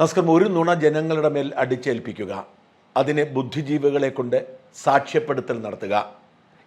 നമസ്കാരം. ഒരു നുണ ജനങ്ങളുടെ മേൽ അടിച്ചേൽപ്പിക്കുക. അതിനെ ബുദ്ധിജീവികളെ കൊണ്ട് സാക്ഷ്യപ്പെടുത്തൽ നടത്തുക.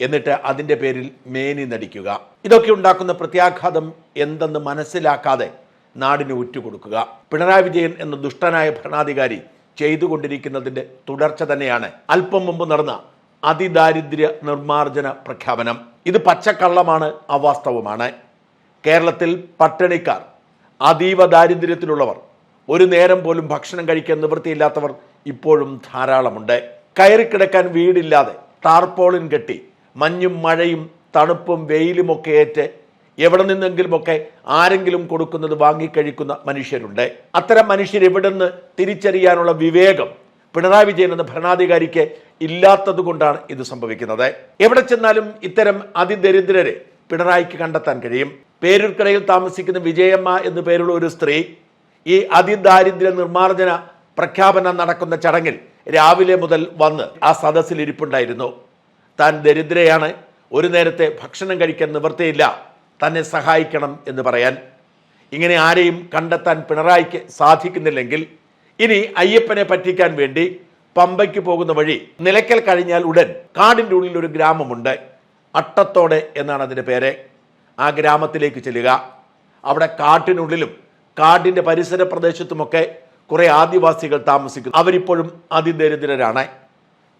എന്നിട്ട് അതിന്റെ പേരിൽ മേനി നടിക്കുക. ഇതൊക്കെ ഉണ്ടാക്കുന്ന പ്രത്യാഘാതം എന്തെന്ന് മനസ്സിലാക്കാതെ നാടിന് ഉറ്റുകൊടുക്കുക. പിണറായി വിജയൻ എന്ന ദുഷ്ടനായ ഭരണാധികാരി ചെയ്തുകൊണ്ടിരിക്കുന്നതിന്റെ തുടർച്ച തന്നെയാണ് അല്പം മുമ്പ് നടന്ന അതിദാരിദ്ര്യ നിർമ്മാർജന പ്രഖ്യാപനം. ഇത് പച്ചക്കള്ളമാണ് അവാസ്തവമാണ്. കേരളത്തിൽ പട്ടിണിക്കാർ അതീവ ദാരിദ്ര്യത്തിലുള്ളവർ ഒരു നേരം പോലും ഭക്ഷണം കഴിക്കാൻ നിവൃത്തിയില്ലാത്തവർ ഇപ്പോഴും ധാരാളമുണ്ട്. കയറിക്കിടക്കാൻ വീടില്ലാതെ ടാർപോളിൻ കെട്ടി മഞ്ഞും മഴയും തണുപ്പും വെയിലുമൊക്കെ ഏറ്റ് എവിടെ നിന്നെങ്കിലുമൊക്കെ ആരെങ്കിലും കൊടുക്കുന്നത് വാങ്ങിക്കഴിക്കുന്ന മനുഷ്യരുണ്ട്. അത്തരം മനുഷ്യർ എവിടെ നിന്ന് തിരിച്ചറിയാനുള്ള വിവേകം പിണറായി വിജയൻ എന്ന ഭരണാധികാരിക്ക് ഇല്ലാത്തത് കൊണ്ടാണ് ഇത് സംഭവിക്കുന്നത്. എവിടെ ചെന്നാലും ഇത്തരം അതിദരിദ്രരെ പിണറായിക്ക് കണ്ടെത്താൻ കഴിയും. പേരൂർക്കടയിൽ താമസിക്കുന്ന വിജയമ്മ എന്നു പേരുള്ള ഒരു സ്ത്രീ ഈ അതിദാരിദ്ര്യ നിർമ്മാർജന പ്രഖ്യാപനം നടക്കുന്ന ചടങ്ങിൽ രാവിലെ മുതൽ വന്ന് ആ സദസ്സിൽ ഇരിപ്പുണ്ടായിരുന്നു. താൻ ദരിദ്രയാണ് ഒരു നേരത്തെ ഭക്ഷണം കഴിക്കാൻ നിവൃത്തിയില്ല തന്നെ സഹായിക്കണം എന്ന് പറയാൻ. ഇങ്ങനെ ആരെയും കണ്ടെത്താൻ പിണറായിക്ക് സാധിക്കുന്നില്ലെങ്കിൽ ഇനി അയ്യപ്പനെ പറ്റിക്കാൻ വേണ്ടി പമ്പയ്ക്ക് പോകുന്ന വഴി നിലയ്ക്കൽ കഴിഞ്ഞാൽ ഉടൻ കാടിന്റെ ഉള്ളിൽ ഒരു ഗ്രാമമുണ്ട്. അട്ടത്തോടെ എന്നാണ് അതിന്റെ പേര്. ആ ഗ്രാമത്തിലേക്ക് ചെല്ലുക. അവിടെ കാട്ടിനുള്ളിലും കാടിന്റെ പരിസര പ്രദേശത്തുമൊക്കെ കുറേ ആദിവാസികൾ താമസിക്കുന്നു. അവരിപ്പോഴും അതിദരിദ്രരാണ്.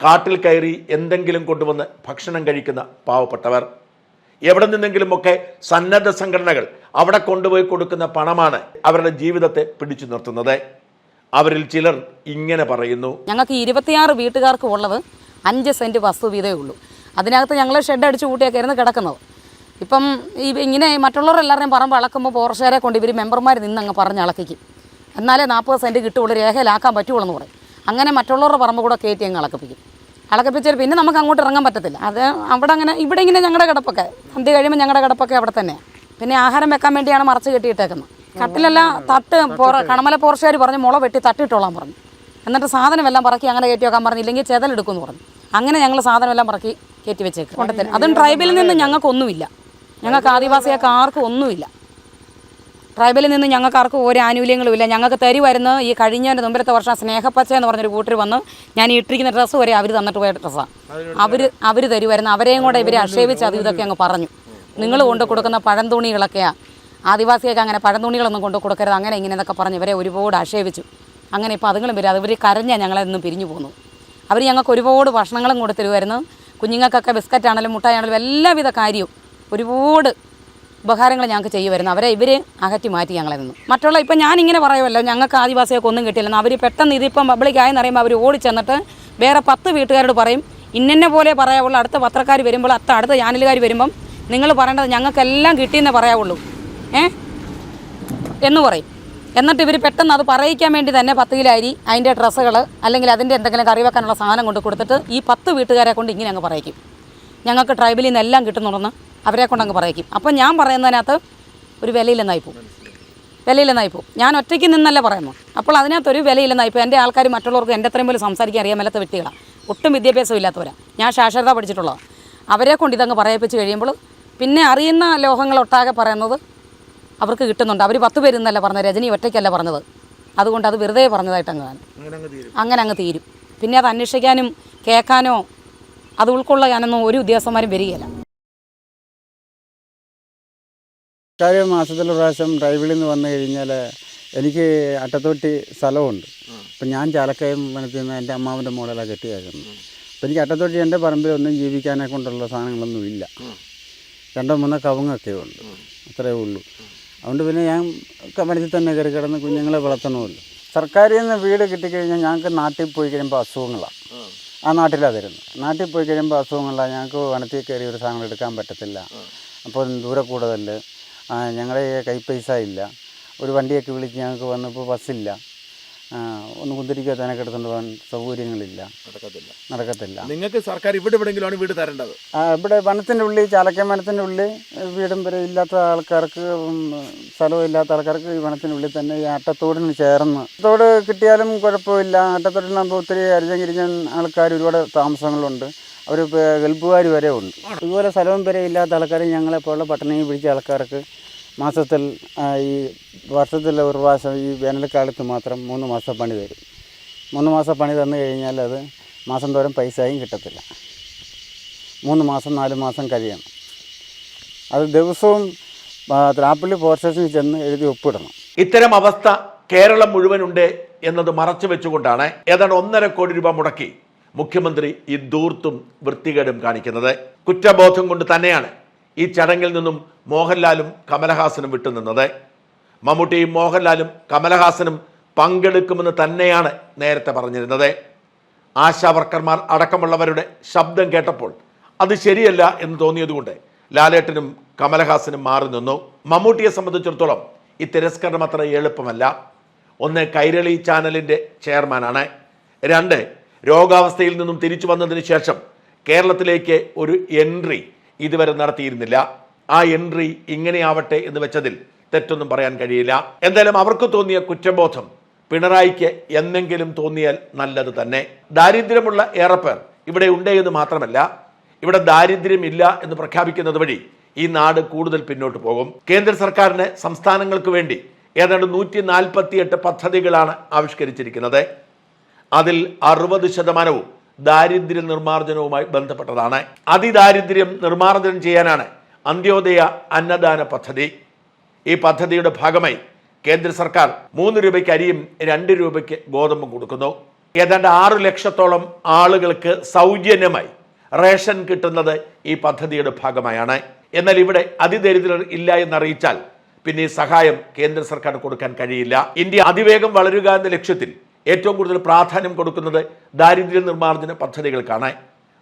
കാട്ടിൽ കയറി എന്തെങ്കിലും കൊണ്ടുവന്ന് ഭക്ഷണം കഴിക്കുന്ന പാവപ്പെട്ടവർ. എവിടെ നിന്നെങ്കിലുമൊക്കെ സന്നദ്ധ സംഘടനകൾ അവിടെ കൊണ്ടുപോയി കൊടുക്കുന്ന പണമാണ് അവരുടെ ജീവിതത്തെ പിടിച്ചു നിർത്തുന്നത്. അവരിൽ ചിലർ ഇങ്ങനെ പറയുന്നു. ഞങ്ങൾക്ക് ഇരുപത്തിയാറ് വീട്ടുകാർക്ക് ഉള്ളത് അഞ്ച് സെന്റ് വസ്തു വീതമേ ഉള്ളൂ. അതിനകത്ത് ഞങ്ങൾ ഷെഡ് അടിച്ചു കൂട്ടിയൊക്കെ ആയിരുന്നു കിടക്കുന്നത്. ഇപ്പം ഈ ഇങ്ങനെ മറ്റുള്ളവരെല്ലാവരുടെയും പറമ്പ് അളക്കുമ്പോൾ പോർഷേരെ കൊണ്ട് ഇവർ മെമ്പർമാർ നിന്ന് അങ്ങ് പറഞ്ഞ് അളക്കിക്കും. എന്നാലേ നാൽപ്പത് സെന്റ് കിട്ടുള്ളൂ രേഖയിലാക്കാൻ പറ്റുള്ളൂ എന്ന് പറയും. അങ്ങനെ മറ്റുള്ളവരുടെ പറമ്പ് കൂടെ കയറ്റി അങ്ങ് അളക്കിപ്പിക്കും. അളക്കിപ്പിച്ചാൽ പിന്നെ നമുക്ക് അങ്ങോട്ട് ഇറങ്ങാൻ പറ്റത്തില്ല. അത് അവിടെ അങ്ങനെ ഇവിടെ ഇങ്ങനെ ഞങ്ങളുടെ കിടപ്പൊക്കെ സന്ധ്യ കഴിയുമ്പോൾ ഞങ്ങളുടെ കിടപ്പൊക്കെ അവിടെ തന്നെ. പിന്നെ ആഹാരം വെക്കാൻ വേണ്ടിയാണ് മറച്ച് കെട്ടിയിട്ടേക്കുന്നത്. കട്ടിലല്ല തട്ട് പോറ കണമല പോർഷുകാർ പറഞ്ഞു മുള വെട്ടി തട്ടിട്ടോളാൻ പറഞ്ഞു. എന്നിട്ട് സാധനമെല്ലാം പറക്കി അങ്ങനെ കയറ്റി വെക്കാൻ പറഞ്ഞു ഇല്ലെങ്കിൽ ചെതലെടുക്കുമെന്ന് പറഞ്ഞു. അങ്ങനെ ഞങ്ങൾ സാധനമെല്ലാം പറക്കി കയറ്റി വെച്ചേക്കും. കൊണ്ടുത്തരും അതും ട്രൈബിൽ നിന്ന് ഞങ്ങൾക്കൊന്നുമില്ല. ഞങ്ങൾക്ക് ആദിവാസികൾക്ക് ആർക്കും ഒന്നുമില്ല. ട്രൈബലിൽ നിന്ന് ഞങ്ങൾക്ക് ആർക്കും ഒരു ആനുകൂല്യങ്ങളും ഇല്ല. ഞങ്ങൾക്ക് തരുമായിരുന്നു ഈ കഴിഞ്ഞ മുമ്പിലത്തെ വർഷം സ്നേഹപ്പച്ച എന്ന് പറഞ്ഞൊരു കൂട്ടർ വന്ന് ഞാൻ ഇട്ടിരിക്കുന്ന ഡ്രസ്സ് വരെ അവർ തന്നിട്ട് പോയ ഡ്രസ്സാണ് അവർ അവർ തരുമായിരുന്നു അവരെയും കൂടെ ഇവരെ ആക്ഷേപിച്ച് അത് ഇതൊക്കെ അങ്ങ് പറഞ്ഞു. നിങ്ങൾ കൊണ്ട് കൊടുക്കുന്ന പഴം തുണികളൊക്കെയാണ് ആദിവാസിയൊക്കെ അങ്ങനെ പഴം തുണികളൊന്നും കൊണ്ട് കൊടുക്കരുത്. അങ്ങനെ ഇങ്ങനെ എന്നൊക്കെ പറഞ്ഞ് ഇവരെ ഒരുപാട് ആക്ഷേപിച്ചു. അങ്ങനെ ഇപ്പോൾ അതുങ്ങളും വരും. അത് ഇവർ കരഞ്ഞാൽ ഞങ്ങളെന്നും പിരിഞ്ഞു പോന്നു. അവർ ഞങ്ങൾക്ക് ഒരുപാട് ഭക്ഷണങ്ങളും കൊടുത്തരുമായിരുന്നു കുഞ്ഞുങ്ങൾക്കൊക്കെ ബിസ്ക്കറ്റാണെങ്കിലും മുട്ടായാണെങ്കിലും എല്ലാവിധ കാര്യവും. ഒരുപാട് ഉപകാരങ്ങൾ ഞങ്ങൾക്ക് ചെയ്യുമായിരുന്നു അവരെ ഇവർ അകറ്റി മാറ്റി ഞങ്ങളെ നിന്നു. മറ്റുള്ള ഇപ്പം ഞാനിങ്ങനെ പറയുമല്ലോ ഞങ്ങൾക്ക് ആദിവാസികൾക്ക് ഒന്നും കിട്ടിയില്ലെന്ന് അവർ പെട്ടെന്ന് ഇതിപ്പം പബ്ലിക്കായെന്ന് അറിയുമ്പോൾ അവർ ഓടി ചെന്നിട്ട് വേറെ പത്ത് വീട്ടുകാരോട് പറയും ഇന്നെ പോലെ പറയാവുള്ളൂ അടുത്ത പത്രക്കാർ വരുമ്പോൾ അത്ത അടുത്ത ചാനലുകാർ വരുമ്പം നിങ്ങൾ പറയേണ്ടത് ഞങ്ങൾക്കെല്ലാം കിട്ടിയെന്നേ പറയാവുള്ളൂ. ഏ? എന്ന് പറയും. എന്നിട്ട് ഇവർ പെട്ടെന്ന് അത് പറയിക്കാൻ വേണ്ടി തന്നെ പത്ത് കിലോ അരി അതിന്റെ ഡ്രസ്സുകൾ അല്ലെങ്കിൽ അതിന്റെ എന്തെങ്കിലും കറി വെക്കാനുള്ള സാധനം കൊണ്ട് കൊടുത്തിട്ട് ഈ പത്ത് വീട്ടുകാരെ കൊണ്ട് ഇങ്ങനെ അങ്ങ് പറയിക്കും. ഞങ്ങൾക്ക് ട്രൈബലിൽ നിന്ന് എല്ലാം കിട്ടുന്നുണ്ടെന്ന് അവരെ കൊണ്ടങ്ങ് പറയിക്കും. അപ്പം ഞാൻ പറയുന്നതിനകത്ത് ഒരു വിലയില്ലെന്നായി പോകും വിലയില്ലെന്നായി പോകും ഞാൻ ഒറ്റയ്ക്ക് നിന്നല്ല പറയുന്നു. അപ്പോൾ അതിനകത്തൊരു വിലയില്ലെന്നായി പോകും എന്റെ ആൾക്കാർ മറ്റുള്ളവർക്ക് എന്റെ അത്രയും പോലും സംസാരിക്കാൻ അറിയാൻ മേലാത്ത വ്യക്തികളാണ് ഒട്ടും വിദ്യാഭ്യാസം ഇല്ലാത്തവരാണ് ഞാൻ സാക്ഷരത പഠിച്ചിട്ടുള്ളതാണ് അവരെ കൊണ്ട് ഇതങ്ങ് പറയിപ്പിച്ച് കഴിയുമ്പോൾ പിന്നെ അറിയുന്ന ലോഹങ്ങളൊട്ടാകെ പറയുന്നത് അവർക്ക് കിട്ടുന്നുണ്ട്. അവർ പത്ത് പേര് എന്നല്ല പറഞ്ഞത്? രജനി ഒറ്റയ്ക്കല്ല പറഞ്ഞത്? അതുകൊണ്ട് അത് വെറുതെ പറഞ്ഞതായിട്ട് അങ്ങ് കാണും അങ്ങനെ അങ്ങ് തീരും. പിന്നെ അത് അന്വേഷിക്കാനും കേൾക്കാനോ അത് ഉൾക്കൊള്ളാനൊന്നും ഒരു ഉദ്യോഗസ്ഥന്മാരും വരികയില്ല. കാര്യം മാസത്തിൽ പ്രാവശ്യം ഡ്രൈവിൽ നിന്ന് വന്നു കഴിഞ്ഞാൽ എനിക്ക് അട്ടത്തൊട്ടി സ്ഥലമുണ്ട്. അപ്പം ഞാൻ ചാലക്കയം വനത്തിൽ നിന്ന് എന്റെ അമ്മാവന്റെ മോഡലാണ് കെട്ടിയായിരുന്നു അപ്പം എനിക്ക് അട്ടത്തൊട്ടി എന്റെ പറമ്പിലൊന്നും ജീവിക്കാനെ കൊണ്ടുള്ള സാധനങ്ങളൊന്നും ഇല്ല. രണ്ടോ മൂന്നോ കവുങ്ങൊക്കെ ഉണ്ട്. അത്രയേ ഉള്ളൂ. അതുകൊണ്ട് പിന്നെ ഞാൻ വനത്തിൽ തന്നെ കയറി കിടന്ന് കുഞ്ഞുങ്ങളെ വളർത്തണമല്ലോ. സർക്കാരിൽ നിന്ന് വീട് കിട്ടിക്കഴിഞ്ഞാൽ ഞങ്ങൾക്ക് നാട്ടിൽ പോയി കഴിയുമ്പോൾ അസുഖങ്ങളാണ് ആ നാട്ടിലാണ് തരുന്നത് നാട്ടിൽ പോയി കഴിയുമ്പോൾ അസുഖങ്ങളാണ് ഞങ്ങൾക്ക് വനത്തിൽ കയറി ഒരു സാധനം എടുക്കാൻ പറ്റത്തില്ല. അപ്പോൾ ദൂരെ കൂടുതൽ ഞങ്ങളുടെ കൈ പൈസ ഇല്ല. ഒരു വണ്ടിയൊക്കെ വിളിച്ച് ഞങ്ങൾക്ക് വന്നപ്പോൾ ബസ്സില്ല. ഒന്ന് കുന്തിരിക്കുക തേനൊക്കെ എടുത്തുകൊണ്ട് പോകാൻ സൗകര്യങ്ങളില്ല. നടക്കത്തില്ല. നടക്കത്തില്ല. നിങ്ങൾക്ക് സർക്കാർ ഇവിടെ എവിടെയെങ്കിലുമാണ് വീട് തരേണ്ടത്? ഇവിടെ വനത്തിന്റെ ഉള്ളിൽ ചാലക്കൻ വനത്തിന്റെ ഉള്ളിൽ വീടും വരെ ഇല്ലാത്ത ആൾക്കാർക്ക് സ്ഥലവും ഇല്ലാത്ത ആൾക്കാർക്ക് ഈ വനത്തിന്റെ ഉള്ളിൽ തന്നെ ഈ അട്ടത്തോടിന് ചേർന്ന്. തോട് കിട്ടിയാലും കുഴപ്പമില്ല. അട്ടത്തോടിനാകുമ്പോൾ ഒത്തിരി അരിഞ്ഞൻ ആൾക്കാർ ഒരുപാട് താമസങ്ങളുണ്ട്. അവർ ഗൾഫുകാർ വരെ ഉണ്ട്. ഇതുപോലെ സ്ഥലവും വരെ ഇല്ലാത്ത ആൾക്കാർ ഞങ്ങളെപ്പോലുള്ള പട്ടണയിൽ പിടിച്ച ആൾക്കാർക്ക് മാസത്തിൽ ഈ വർഷത്തിൽ ഒരു പ്രാവശ്യം ഈ വേനൽക്കാലത്ത് മാത്രം മൂന്ന് മാസം പണി തരും. മൂന്ന് മാസം പണി തന്നു കഴിഞ്ഞാൽ അത് മാസം തോറും പൈസയും കിട്ടത്തില്ല. മൂന്ന് മാസം നാല് മാസം കഴിയണം. അത് ദിവസവും ത്രാപ്പള്ളി പോസ്റ്റ് സ്റ്റേഷനിൽ ചെന്ന് എഴുതി ഒപ്പിടണം. ഇത്തരം അവസ്ഥ കേരളം മുഴുവനുണ്ട് എന്നത് മറച്ചു വെച്ചുകൊണ്ടാണ് ഏതാണ്ട് ഒന്നര കോടി രൂപ മുടക്കി മുഖ്യമന്ത്രി ഈ ദൂർത്തും വൃത്തികേടും കാണിക്കുന്നത്. കുറ്റബോധം കൊണ്ട് തന്നെയാണ് ഈ ചടങ്ങിൽ നിന്നും മോഹൻലാലും കമലഹാസനും വിട്ടുനിന്നത് മമ്മൂട്ടിയും മോഹൻലാലും കമലഹാസനും പങ്കെടുക്കുമെന്ന് തന്നെയാണ് നേരത്തെ പറഞ്ഞിരുന്നത്. ആശാവർക്കർമാർ അടക്കമുള്ളവരുടെ ശബ്ദം കേട്ടപ്പോൾ അത് ശരിയല്ല എന്ന് തോന്നിയതുകൊണ്ട് ലാലേട്ടനും കമലഹാസനും മാറി നിന്നു. മമ്മൂട്ടിയെ സംബന്ധിച്ചിടത്തോളം ഈ തിരസ്കരണം അത്ര എളുപ്പമല്ല. ഒന്ന് കൈരളി ചാനലിന്റെ ചെയർമാനാണ്. രണ്ട് രോഗാവസ്ഥയിൽ നിന്നും തിരിച്ചു വന്നതിന് ശേഷം കേരളത്തിലേക്ക് ഒരു എൻട്രി ഇതുവരെ നടത്തിയിരുന്നില്ല. ആ എൻട്രി ഇങ്ങനെയാവട്ടെ എന്ന് വെച്ചതിൽ തെറ്റൊന്നും പറയാൻ കഴിയില്ല. എന്തായാലും അവർക്ക് തോന്നിയ കുറ്റബോധം പിണറായിക്ക് എന്നെങ്കിലും തോന്നിയാൽ നല്ലത് തന്നെ. ദാരിദ്ര്യമുള്ള ഏറെ പേർ ഇവിടെ ഉണ്ടേ എന്ന് മാത്രമല്ല ഇവിടെ ദാരിദ്ര്യമില്ല എന്ന് പ്രഖ്യാപിക്കുന്നത് വഴി ഈ നാട് കൂടുതൽ പിന്നോട്ട് പോകും. കേന്ദ്ര സർക്കാരിന് സംസ്ഥാനങ്ങൾക്ക് വേണ്ടി ഏതാണ്ട് നൂറ്റി നാൽപ്പത്തിയെട്ട് പദ്ധതികളാണ് ആവിഷ്കരിച്ചിരിക്കുന്നത്. അതിൽ അറുപത് ശതമാനവും ദാരിദ്ര്യ നിർമ്മാർജനവുമായി ബന്ധപ്പെട്ടതാണ്. അതിദാരിദ്ര്യം നിർമ്മാർജനം ചെയ്യാനാണ് അന്ത്യോദയ അന്നദാന പദ്ധതി. ഈ പദ്ധതിയുടെ ഭാഗമായി കേന്ദ്ര സർക്കാർ മൂന്ന് രൂപയ്ക്ക് അരിയും രണ്ട് രൂപയ്ക്ക് ഗോതമ്പും കൊടുക്കുന്നു. ഏതാണ്ട് ആറ് ലക്ഷത്തോളം ആളുകൾക്ക് സൗജന്യമായി റേഷൻ കിട്ടുന്നത് ഈ പദ്ധതിയുടെ ഭാഗമായാണ്. എന്നാൽ ഇവിടെ അതിദരിദ്രർ ഇല്ല എന്നറിയിച്ചാൽ പിന്നെ ഈ സഹായം കേന്ദ്ര സർക്കാർ കൊടുക്കാൻ കഴിയില്ല. ഇന്ത്യ അതിവേഗം വളരുക എന്ന ലക്ഷ്യത്തിൽ ഏറ്റവും കൂടുതൽ പ്രാധാന്യം കൊടുക്കുന്നത് ദാരിദ്ര്യ നിർമ്മാർജന പദ്ധതികൾക്കാണ്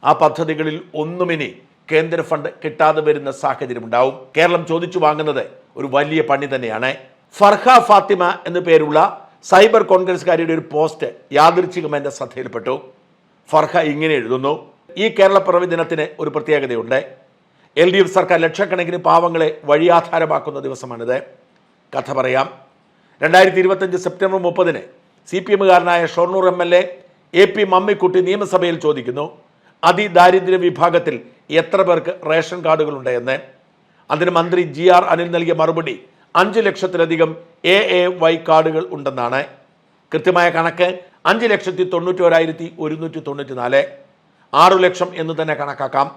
ആ പദ്ധതികളിൽ ഒന്നുമിനി കേന്ദ്ര ഫണ്ട് കിട്ടാതെ വരുന്ന സാഹചര്യമുണ്ടാവും. കേരളം ചോദിച്ചു വാങ്ങുന്നത് ഒരു വലിയ പണി തന്നെയാണ്. ഫർഹ ഫാത്തിമ എന്നു പേരുള്ള സൈബർ കോൺഗ്രസ്സുകാരിയുടെ ഒരു പോസ്റ്റ് യാദൃച്ഛികം എന്റെ ശ്രദ്ധയിൽപ്പെട്ടു. ഫർഹ ഇങ്ങനെ എഴുതുന്നു ഈ കേരളപ്പിറവി ദിനത്തിന് ഒരു പ്രത്യേകതയുണ്ട്. എൽ ഡി എഫ് സർക്കാർ ലക്ഷക്കണക്കിന് പാവങ്ങളെ വഴിയാധാരമാക്കുന്ന ദിവസമാണിത്. കഥ പറയാം. രണ്ടായിരത്തി ഇരുപത്തഞ്ച് സെപ്റ്റംബർ മുപ്പതിന് C P എമ്മുകാരനായ Shoranur M L A A P Mammikutty നിയമസഭയിൽ ചോദിക്കുന്നു അതിദാരിദ്ര്യ വിഭാഗത്തിൽ എത്ര പേർക്ക് റേഷൻ കാർഡുകളുണ്ട് എന്ന്. അതിന് മന്ത്രി ജി ആർ അനിൽ നൽകിയ മറുപടി അഞ്ച് ലക്ഷത്തിലധികം എ എ വൈ കാർഡുകൾ ഉണ്ടെന്നാണ്. കൃത്യമായ കണക്ക് അഞ്ച് ലക്ഷത്തി തൊണ്ണൂറ്റോരായിരത്തി ഒരുന്നൂറ്റി തൊണ്ണൂറ്റി നാല് ആറു ലക്ഷം എന്ന് തന്നെ കണക്കാക്കാം.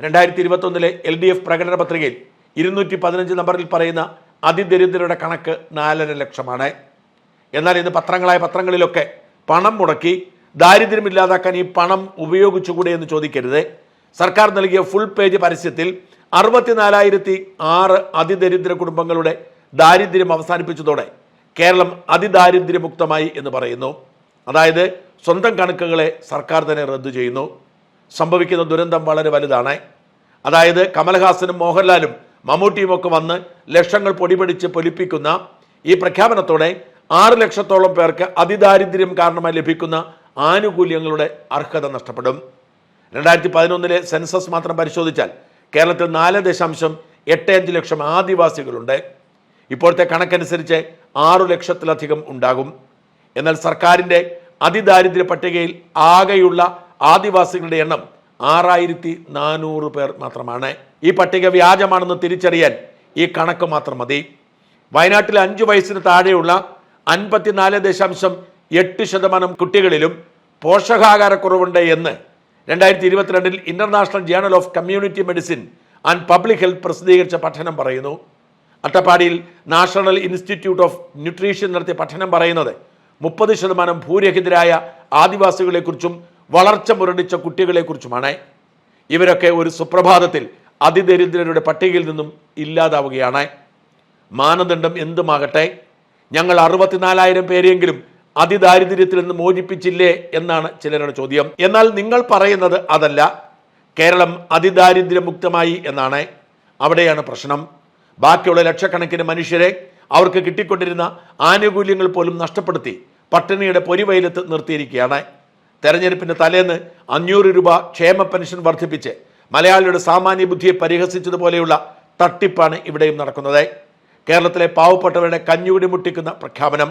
രണ്ടായിരത്തി ഇരുപത്തൊന്നിലെ എൽ ഡി എഫ് പ്രകടന പത്രികയിൽ ഇരുന്നൂറ്റി പതിനഞ്ച് നമ്പറിൽ പറയുന്ന അതിദരിദ്രരുടെ കണക്ക് നാലര ലക്ഷമാണ്. എന്നാൽ ഇന്ന് പത്രങ്ങളായ പത്രങ്ങളിലൊക്കെ പണം മുടക്കി ദാരിദ്ര്യം ഇല്ലാതാക്കാൻ ഈ പണം ഉപയോഗിച്ചുകൂടെ എന്ന് ചോദിക്കരുത്. സർക്കാർ നൽകിയ ഫുൾ പേജ് പരസ്യത്തിൽ അറുപത്തിനാലായിരത്തി ആറ് അതിദരിദ്ര കുടുംബങ്ങളുടെ ദാരിദ്ര്യം അവസാനിപ്പിച്ചതോടെ കേരളം അതിദാരിദ്ര്യമുക്തമായി എന്ന് പറയുന്നു. അതായത് സ്വന്തം കണക്കുകളെ സർക്കാർ തന്നെ റദ്ദു ചെയ്യുന്നു. സംഭവിക്കുന്ന ദുരന്തം വളരെ വലുതാണ്. അതായത് കമൽഹാസനും മോഹൻലാലും മമ്മൂട്ടിയും ഒക്കെ വന്ന് ലക്ഷങ്ങൾ പൊടിപിടിച്ച് പൊലിപ്പിക്കുന്ന ഈ പ്രഖ്യാപനത്തോടെ ആറ് ലക്ഷത്തോളം പേർക്ക് അതിദാരിദ്ര്യം കാരണമായി ലഭിക്കുന്ന ആനുകൂല്യങ്ങളുടെ അർഹത നഷ്ടപ്പെടും. രണ്ടായിരത്തി പതിനൊന്നിലെ സെൻസസ് മാത്രം പരിശോധിച്ചാൽ കേരളത്തിൽ നാല് ദശാംശം എട്ട് അഞ്ച് ലക്ഷം ആദിവാസികളുണ്ട്. ഇപ്പോഴത്തെ കണക്കനുസരിച്ച് ആറു ലക്ഷത്തിലധികം ഉണ്ടാകും. എന്നാൽ സർക്കാരിന്റെ അതിദാരിദ്ര്യ പട്ടികയിൽ ആകെയുള്ള ആദിവാസികളുടെ എണ്ണം ആറായിരത്തി നാനൂറ് പേർ മാത്രമാണ്. ഈ പട്ടിക വ്യാജമാണെന്ന് തിരിച്ചറിയാൻ ഈ കണക്ക് മാത്രം മതി. വയനാട്ടിൽ അഞ്ചു വയസ്സിന് താഴെയുള്ള അൻപത്തിനാല് ദശാംശം എട്ട് ശതമാനം കുട്ടികളിലും പോഷകാഹാരക്കുറവുണ്ട് എന്ന് രണ്ടായിരത്തി ഇരുപത്തിരണ്ടിൽ international journal of community medicine and public health പ്രസിദ്ധീകരിച്ച പഠനം പറയുന്നു. അട്ടപ്പാടിയിൽ നാഷണൽ ഇൻസ്റ്റിറ്റ്യൂട്ട് ഓഫ് ന്യൂട്രീഷൻ നടത്തിയ പഠനം പറയുന്നത് മുപ്പത് ശതമാനം ഭൂരഹിതരായ ആദിവാസികളെക്കുറിച്ചും വളർച്ച മുരടിച്ച കുട്ടികളെക്കുറിച്ചുമാണ്. ഇവരൊക്കെ ഒരു സുപ്രഭാതത്തിൽ അതിദരിദ്രരുടെ പട്ടികയിൽ നിന്നും ഇല്ലാതാവുകയാണ്. മാനദണ്ഡം എന്തുമാകട്ടെ? ഞങ്ങൾ അറുപത്തിനാലായിരം പേരെങ്കിലും അതിദാരിദ്ര്യത്തിൽ നിന്ന് മോചിപ്പിച്ചില്ലേ എന്നാണ് ചിലരുടെ ചോദ്യം. എന്നാൽ നിങ്ങൾ പറയുന്നത് അതല്ല. കേരളം അതിദാരിദ്ര്യമുക്തമായി എന്നാണ്. അവിടെയാണ് പ്രശ്നം. ബാക്കിയുള്ള ലക്ഷക്കണക്കിന് മനുഷ്യരെ അവർക്ക് കിട്ടിക്കൊണ്ടിരുന്ന ആനുകൂല്യങ്ങൾ പോലും നഷ്ടപ്പെടുത്തി പട്ടിണിയുടെ പൊരിവയിലെത്ത് നിർത്തിയിരിക്കുകയാണ്. തെരഞ്ഞെടുപ്പിന്റെ തലേന്ന് അഞ്ഞൂറ് രൂപ ക്ഷേമ പെൻഷൻ വർദ്ധിപ്പിച്ച് മലയാളിയുടെ സാമാന്യ ബുദ്ധിയെ പരിഹസിച്ചതുപോലെയുള്ള തട്ടിപ്പാണ് ഇവിടെയും നടക്കുന്നത്. കേരളത്തിലെ പാവപ്പെട്ടവരുടെ കഞ്ഞുകുടി മുട്ടിക്കുന്ന പ്രഖ്യാപനം.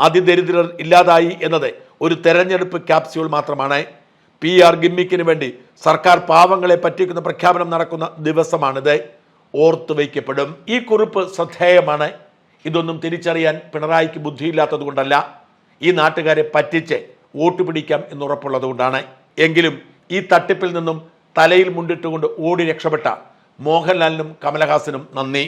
അതിദരിദ്രർ ഇല്ലാതായി എന്നത് ഒരു തെരഞ്ഞെടുപ്പ് ക്യാപ്സ്യൂൾ മാത്രമാണ്. പി ആർ ഗിമ്മിക്കിന് വേണ്ടി സർക്കാർ പാവങ്ങളെ പറ്റിക്കുന്ന പ്രഖ്യാപനം നടക്കുന്ന ദിവസമാണിത്. ഓർത്തു വയ്ക്കപ്പെടും. ഈ കുറിപ്പ് ശ്രദ്ധേയമാണ്. ഇതൊന്നും തിരിച്ചറിയാൻ പിണറായിക്ക് ബുദ്ധിയില്ലാത്തത് കൊണ്ടല്ല. ഈ നാട്ടുകാരെ പറ്റിച്ച് വോട്ട് പിടിക്കാം എന്നുറപ്പുള്ളത് കൊണ്ടാണ്. എങ്കിലും ഈ തട്ടിപ്പിൽ നിന്നും തലയിൽ മുണ്ടിട്ടുകൊണ്ട് ഓടി രക്ഷപ്പെട്ട മോഹൻലാലിനും കമലഹാസനും നന്ദി.